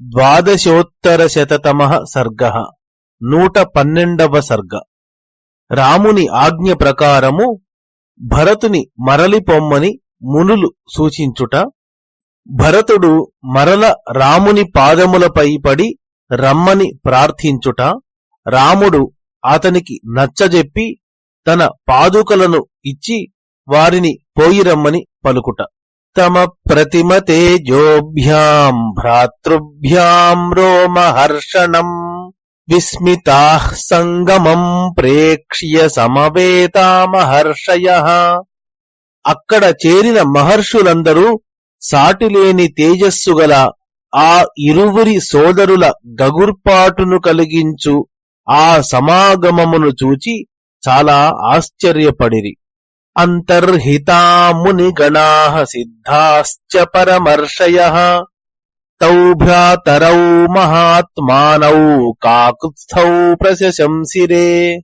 ద్వాదశోత్తర శతతమ సర్గ. నూట పన్నెండవ సర్గ. రాముని ఆజ్ఞ ప్రకారము భరతుని మరలి పొమ్మని మునులు సూచించుట భరతుడు మరల రాముని పాదములపై పడి రమ్మని ప్రార్థించుట రాముడు అతనికి నచ్చజెప్పి తన పాదుకలను ఇచ్చి వారిని పోయిరమ్మని పలుకుట. తమ ప్రతిమ తేజోభ్యాం భ్రాతృభ్యాం రోమహర్షణం విస్మితా సంగమం ప్రేక్ష్య సమవేతామహర్షయ అక్కడ చేరిన మహర్షులందరూ సాటిలేని తేజస్సు గల ఆ ఇరువురి సోదరుల గగుర్పాటును కలిగించు ఆ సమాగమమును చూచి చాలా ఆశ్చర్యపడిరి. అంతర్హితామునిగణా సిద్ధాశ్చ పరమర్షయ తౌభ్యాతరౌ మహాత్మానౌ కాకుత్స్థౌ ప్రశంసిరే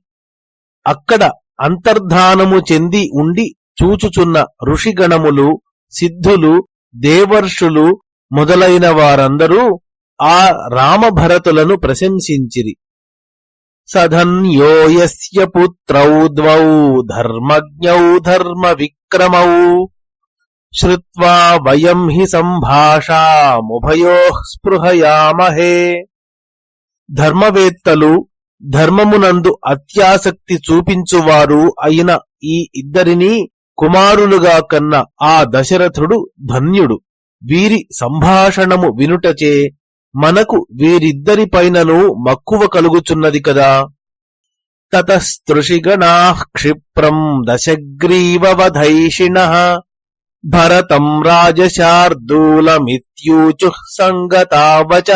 అక్కడ అంతర్ధానము చెంది ఉండి చూచుచున్న ఋషిగణములు సిద్ధులు దేవర్షులు మొదలైన వారందరూ ఆ రామభరతులను ప్రశంసించిరి. సధన్యో పుత్రౌ ద్వౌ ధర్మజ్ఞౌ ధర్మ విక్రమౌ శ్రుత్వా వయం హి సంభాషాముభయో స్పృహయామహే. ధర్మవేత్తలు ధర్మమునందు అత్యాసక్తి చూపించువారు అయిన ఈ ఇద్దరినీ కుమారులుగా కన్న ఆ దశరథుడు ధన్యుడు. వీరి సంభాషణము వినుటచే మనకు వీరిద్దరిపైనను మక్కువ కలుగుచున్నది కదా. తతస్తృషిగణా క్షిప్రం దశగ్రీవవధైషిణ భరతం రాజశార్దూలమిత్యూచు సంగతావచ.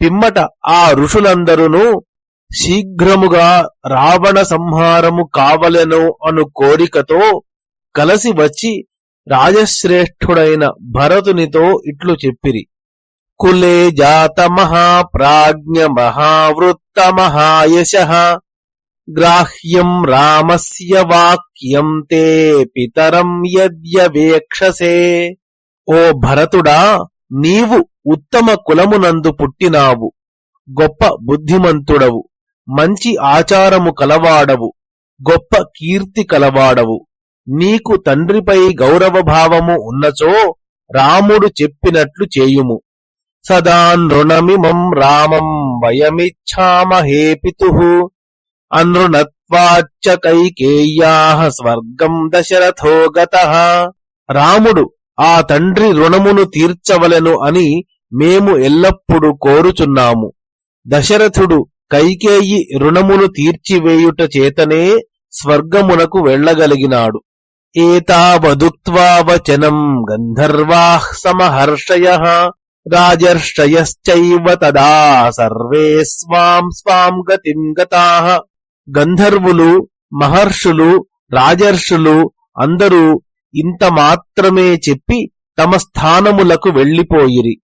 పిమ్మట ఆ ఋషులందరును శీఘ్రముగా రావణ సంహారము కావలెను అను కోరికతో కలసి వచ్చి రాజశ్రేష్ఠుడైన భరతునితో ఇట్లు చెప్పిరి. కులే జాత మహాప్రాజ్ఞ మహావృత్త మహాయశ గ్రాహ్యం రామస్య వాక్యం తే పితరం యద్యవేక్షసే ఓ భరతుడా నీవు ఉత్తమ కులమునందు పుట్టినావు గొప్ప బుద్ధిమంతుడవు మంచి ఆచారము కలవాడవు గొప్ప కీర్తి కలవాడవు. నీకు తండ్రిపై గౌరవభావము ఉన్నచో రాముడు చెప్పినట్లు చేయుము. సదా నృణమిమం రామం వయమిచ్ఛామహే పితుః అనృణత్వాచ్చ కైకేయ్యా స్వర్గం దశరథో గతః రాముడు ఆ తండ్రి రుణమును తీర్చవలెను అని మేము ఎల్లప్పుడూ కోరుచున్నాము. దశరథుడు కైకేయి రుణమును తీర్చివేయుట చేతనే స్వర్గమునకు వెళ్ళగలిగినాడు. ఏతావదుక్వా వచనం గంధర్వాః సమహర్షయ రాజర్షయశ్చైవ తదా సర్వే స్వాం స్వాం గతిం గతాః గంధర్వులు మహర్షులు రాజర్షులు అందరూ ఇంత మాత్రమే చెప్పి తమ స్థానములకు వెళ్ళిపోయిరి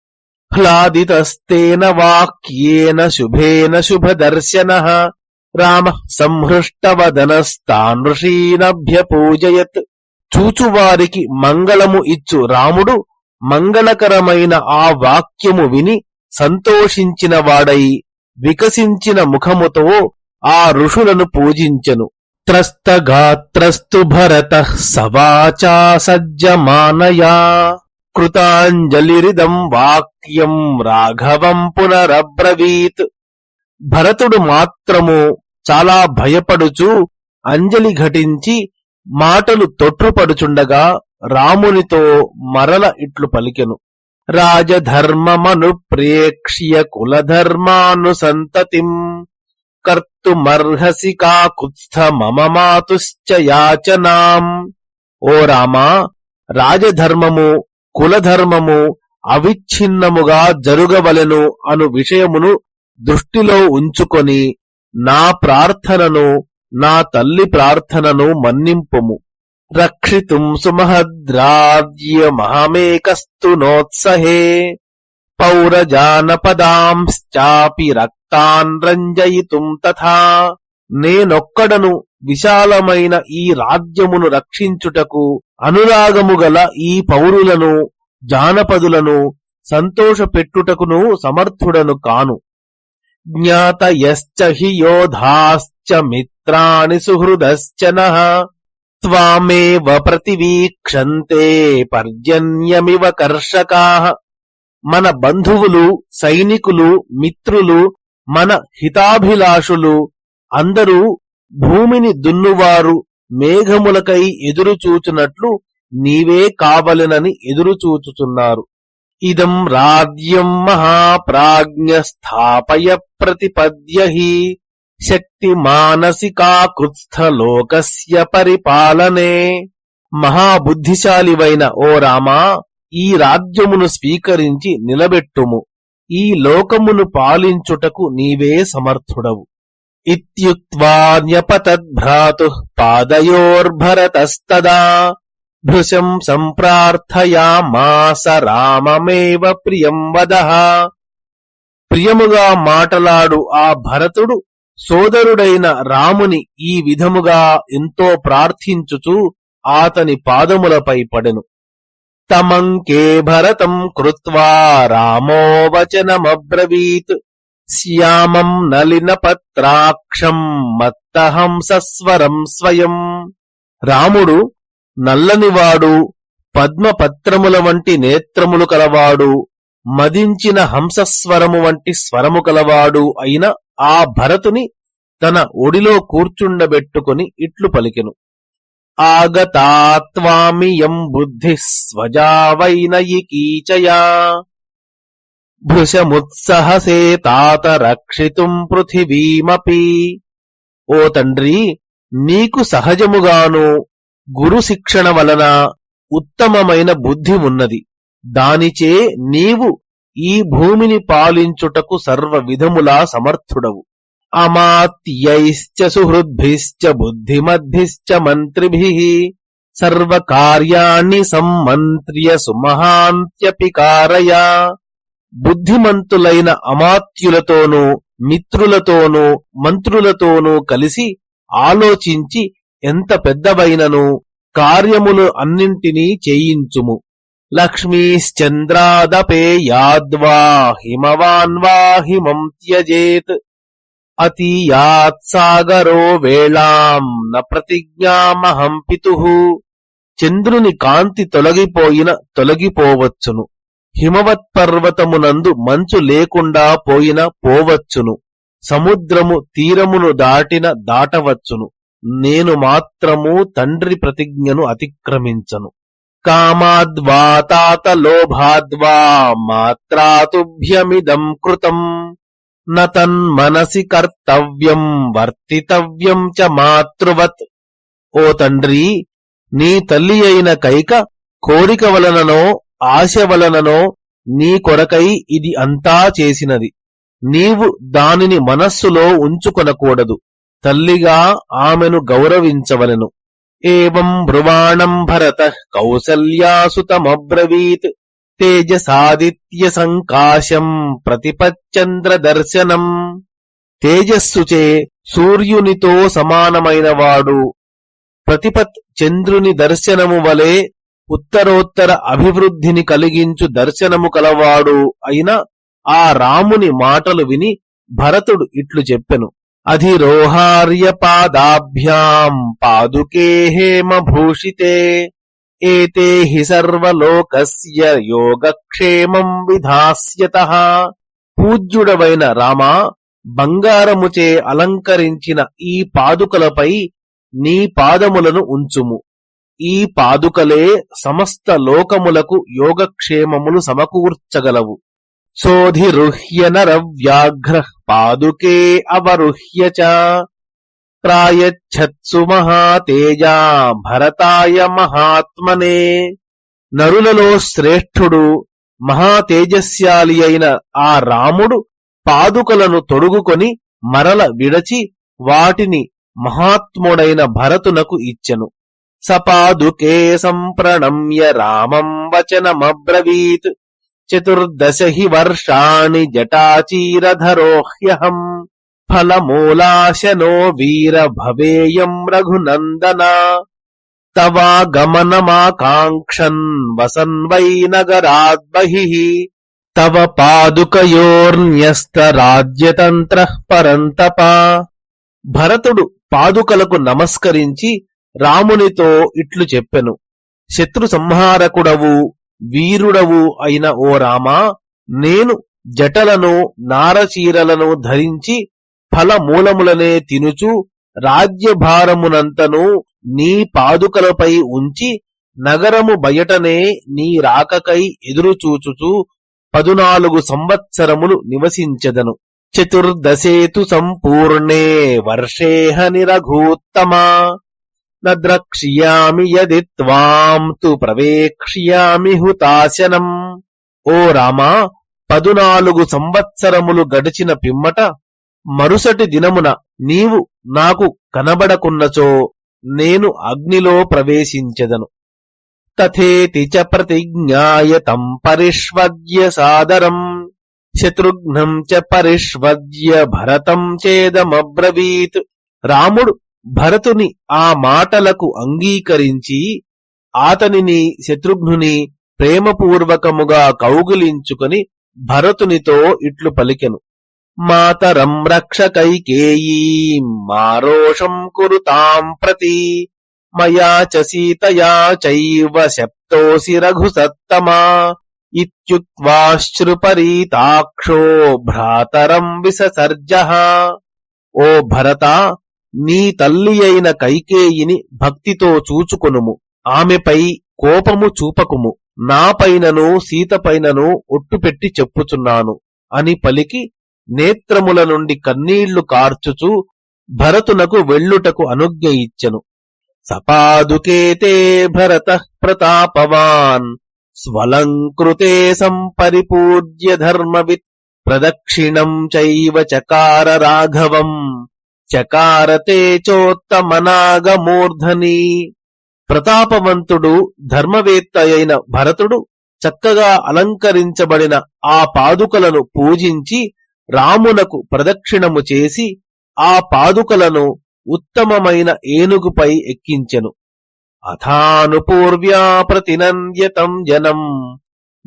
హ్లాదితస్తేన వాక్యేన శుభేన శుభదర్శన। రామ సంహృష్టవదనస్తానృషీనభ్యపూజయత్ చూచువారికి మంగళము ఇచ్చు రాముడు మంగళకరమైన ఆ వాక్యము విని సంతోషించిన వాడై వికసించిన ముఖముతో ఆ ఋషులను పూజించెను. త్రస్తగాత్రస్తు భరత సవాచా సజ్జమానయా. కృతాంజలిరిదం వాక్యం రాఘవం పునరబ్రవీత్. భరతుడు మాత్రము చాలా భయపడుచు అంజలి ఘటించి మాటలు తొట్రుపడుచుండగా రామునితో మరల ఇట్లు పలికెను. రాజధర్మమను ప్రేక్ష్య కులధర్మానుసంతతిం కర్తుమర్హసి కాకుత్స్థ మమ మాతుశ్చ యాచనాం. ఓ రామా రాజధర్మము కులధర్మము అవిచ్ఛిన్నముగా జరుగవలెను అను విషయమును దృష్టిలో ఉంచుకొని నా ప్రార్థనను నా తల్లి ప్రార్థనను మన్నింపుము. రక్షితుం సుమహద్రాజ్యమహమేకస్తు నోత్సహే పౌరజానపదాంశ్చాపి రక్తాన్ రంజయితుం తథా నేనొక్కడను విశాలమైన ఈ రాజ్యమును రక్షించుటకు అనురాగము గల ఈ పౌరులను జానపదులను సంతోషపెట్టుటకును సమర్థుడను కాను జ్ఞాతయశ్చ హి యోధాశ్చ మిత్రాణి సుహృదశ్చ నః త్వామేవ ప్రతివీక్షంతే పర్జన్యమివ కర్షకాః మన బంధువులు సైనికులు మిత్రులు మన హితాభిలాషులు అందరూ భూమిని దున్నువారు మేఘములకై ఎదురుచూచునట్లు నీవే కావలెనని ఎదురుచూచుచున్నారు. ఇదం రాజ్యం మహాప్రాజ్ఞ స్థాపయ ప్రతిపద్యహి. శక్తి మానసికాకృత్స్థలోకస్య పరిపాలనే. మహాబుద్ధిశాలివైన ఓ రామా ఈ రాజ్యమును స్వీకరించి నిలబెట్టుము. ఈ లోకమును పాలించుటకు నీవే సమర్థుడవు. ఇత్యుక్త్వాన్యపతద్భ్రాతు పాదయోర్భరతస్తదా. భృశం సంప్రార్థయామాస రామమేవ ప్రియం వదః. ప్రియముగా మాటలాడు ఆ భరతుడు సోదరుడైన రాముని ఈ విధముగా ఎంతో ప్రార్థించుచు ఆతని పాదములపై పడెను. తమంకే భరతం కృత్వా రామో వచనమబ్రవీత్. శ్యామం నలిన పత్రాక్షం మత్తహంసస్వరం స్వయం. రాముడు నల్లనివాడు పద్మపత్రముల వంటి నేత్రములు కలవాడు మదించిన హంసస్వరము వంటి స్వరము కలవాడు అయిన ఆ భరతుని తన ఒడిలో కూర్చుండబెట్టుకుని ఇట్లు పలికెను. ఆగతాత్వామియం బుద్ధి స్వజావైనయికీచయా భృశముత్సహసే తాత రక్షితుం పృథివీమపి. ఓ తండ్రి నీకు సహజముగాను గురు శిక్షణ వలన ఉత్తమమైన బుద్ధి ఉన్నది. దానిచే నీవు ఈ భూమిని పాలించుటకు సర్వ విధములా సమర్థుడవు. అమాత్యైశ్చ సుహృద్భిశ్చ బుద్ధిమద్భిశ్చ మంత్రిభి సర్వకార్యాన్ని సమ్మంత్ర్య సుమహాంత్యపి కారయా బుద్ధిమంతులైన అమాత్యులతోనూ మిత్రులతోనూ మంత్రులతోనూ కలిసి ఆలోచించి ఎంత పెద్దవైనను కార్యములు అన్నింటినీ చేయించుము. లక్ష్మీశ్చంద్రాదపేయాద్వా హిమవాన్వా హిమం త్యజేత్ అతీయాత్సాగరో వేళాం న ప్రతిజ్ఞామహం పితు చంద్రుని కాంతి తొలగిపోయిన తొలగిపోవచ్చును హిమవత్పర్వతమునందు మంచు లేకుండా పోయిన పోవచ్చును సముద్రము తీరమును దాటిన దాటవచ్చును నేను మాత్రము తండ్రి ప్రతిజ్ఞను అతిక్రమించను కామాద్వా లోభాద్వా మాత్రాతుభ్యమిదం కృతం న తన్మనసి కర్తవ్యం వర్తితవ్యం చ మాతృవత్ ఓ తండ్రి నీ తల్లి అయిన కైక కోరిక వలననో ఆశ వలననో నీ కొరకై ఇది అంతా చేసినది. నీవు దానిని మనస్సులో ఉంచుకొనకూడదు. తల్లిగా ఆమెను గౌరవించవలెను. ఏం బ్రువాణం భరత కౌసల్యాసుతమబ్రవీత్ తేజసాదిత్య సంకాశం ప్రతిపచ్చంద్ర దర్శనం తేజస్సుచే సూర్యునితో సమానమైనవాడు. ప్రతిపత్ చంద్రుని దర్శనము వలె ఉత్తరోత్తర అభివృద్ధిని కలిగించు దర్శనము కలవాడు అయిన ఆ రాముని మాటలు విని భరతుడు ఇట్లు చెప్పెను. అధిరోహార్య పాదాభ్యాం పాదుకే హేమభూషితే ఏతే హి సర్వలోకస్య యోగక్షేమం విధాస్యత పూజ్యుడవైన రామా బంగారముచే అలంకరించిన ఈ పాదుకలపై నీ పాదములను ఉంచుము. ఈ పాదుకలే సమస్త లోకములకు యోగక్షేమములు సమకూర్చగలవు. సోధిరుహ్య నరవ్యాఘ్ర పాదుకే అవరుహ్య చ ప్రాయచ్చత్సు మహాతేజా భరతాయ మహాత్మనే నరులలో శ్రేష్ఠుడు మహాతేజస్యాలి అయిన ఆ రాముడు పాదుకలను తొడుగుకొని మరల విడచి వాటిని మహాత్ముడైన భరతునకు ఇచ్చెను. సపాదుకే సంప్రణమ్య రామం వచనమబ్రవీత్। చతుర్దశ హి వర్షాణి జటాచీరధరోహ్యహం ఫలమూలాశనో వీర భవేయం రఘునందన తవాగమనమాకాంక్షన్ వసన్ వై నగరాద్బహిః తవ పాదుకయోర్న్యస్తరాజ్యతంత్ర పరంతప భరతుడు పాదుకలకు నమస్కరించి రామునితో ఇట్లు చెప్పెను శత్రు సంహారకుడవు వీరుడవు అయిన ఓ రామా నేను జటలను నారచీరలను ధరించి ఫలమూలములనే తినుచు రాజ్యభారమునంతను నీ పాదుకలపై ఉంచి నగరము బయటనే నీ రాకకై ఎదురుచూచుచు పదునాలుగు సంవత్సరములు నివసించెదను. చతుర్దశేతు సంపూర్ణే వర్షేహ నిరఘూత్తమా. నద్రక్ష్యామి యది త్వాం తు ప్రవేక్ష్యామి హుతాశనం. ఓ రామా పదునాలుగు సంవత్సరములు గడిచిన పిమ్మట మరుసటి దినమున నీవు నాకు కనబడకున్నచో నేను అగ్నిలో ప్రవేశించెదను. తథేతి చ ప్రతిజ్ఞాయతం పరిష్వద్య సాదరం శత్రుఘ్నం చ పరిష్వద్య భరతం చేదమబ్రవీత్. రాముడు భరతుని ఆ మాటలకు అంగీకరించి ఆతనిని శత్రుఘ్నుని ప్రేమపూర్వకముగా కౌగులించుకుని భరతునితో ఇట్లు పలికెను. మాతరం రక్షకైకేయీం మారోషం కురుతాం ప్రతి. మయా చ సీతయా చైవ శప్తోసి రఘుసత్తమా. ఇత్యుక్వాశ్రుపరీతాక్షో భ్రాతరం విససర్జ. ఓ భరత నీ తల్లి అయిన కైకేయిని భక్తితో చూచుకొనుము. ఆమెపై కోపము చూపకుము. నాపైనను సీతపైనను ఒట్టుపెట్టి చెప్పుచున్నాను. అని పలికి నేత్రముల నుండి కన్నీళ్ళు కార్చుచు భరతునకు వెళ్ళుటకు అనుజ్ఞ ఇచ్చెను. సపాదుకేతే భరత ప్రతాపవాన్ స్వలంకృతే సంపరిపూజ్య ధర్మవిత్ ప్రదక్షిణం చైవ చకార రాఘవం. చకారతే చోత్తమనాగమూర్ధని ప్రతాపవంతుడు ధర్మవేత్త అయిన భరతుడు చక్కగా అలంకరించబడిన ఆ పాదుకలను పూజించి రామునకు ప్రదక్షిణము చేసి ఆ పాదుకలను ఉత్తమమైన ఏనుగుపై ఎక్కించెను. అథానుపూర్వ్యా ప్రతినంద్యతం జనం.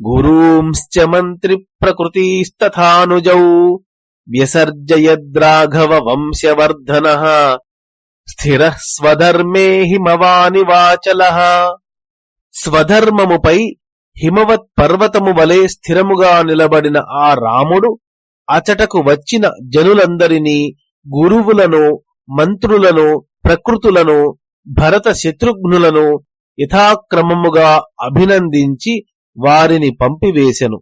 గురూంశ్చ మంత్రి ప్రకృతిస్తథానుజౌ. వ్యసర్జయద్రాఘవ వంశవర్ధన స్థిర స్వధర్మే హిమవాని వాచలః స్వధర్మముపై హిమవత్ పర్వతము వలె స్థిరముగా నిలబడిన ఆ రాముడు అచటకు వచ్చిన జనులందరినీ గురువులను మంత్రులను ప్రకృతులను భరత శత్రుఘ్నులను యథాక్రమముగా అభినందించి వారిని పంపివేశను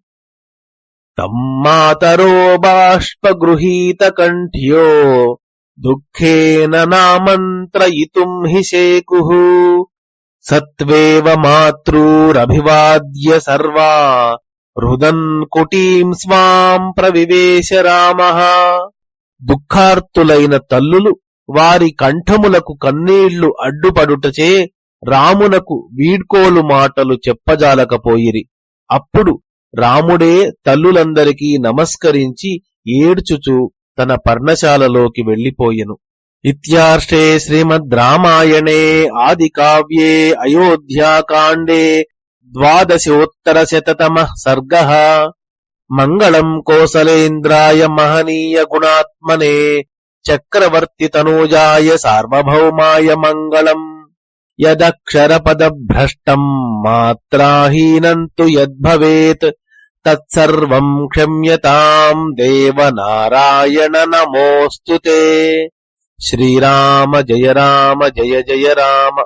తమ్మాతరో బాష్పగృహీత కంఠ్యో దుఃఖేన నామంత్రయితుం హి శేకుః సత్వేవ మాతృరభివాద్య సర్వా రుదన్ కుటీం స్వాం ప్రవివేశ రామః దుఃఖార్తులైన తల్లులు వారి కంఠములకు కన్నీళ్ళు అడ్డుపడుటచే రామునకు వీడ్కోలు మాటలు చెప్పజాలకపోయిరి. అప్పుడు రాముడే తల్లులందరికీ నమస్కరించి ఏడ్చుచు తన పర్ణశాలలోకి వెళ్ళిపోయెను ఇత్యార్షే శ్రీమద్ రామాయణే ఆది కావ్యే అయోధ్యాకాండే ద్వాదశోత్తర శతమ సర్గ. మంగళం కోసలేంద్రాయ మహనీయ గుణాత్మనే చక్రవర్తి తనూజాయ సార్వభౌమాయ మంగళం. यदक्षरपदभ्रष्टम् मात्राहीनम् तु यद्भवेत् तत्सर्वम् क्षम्यताम् देवनारायण नमोऽस्तु ते। श्रीराम जय राम, जय जय राम।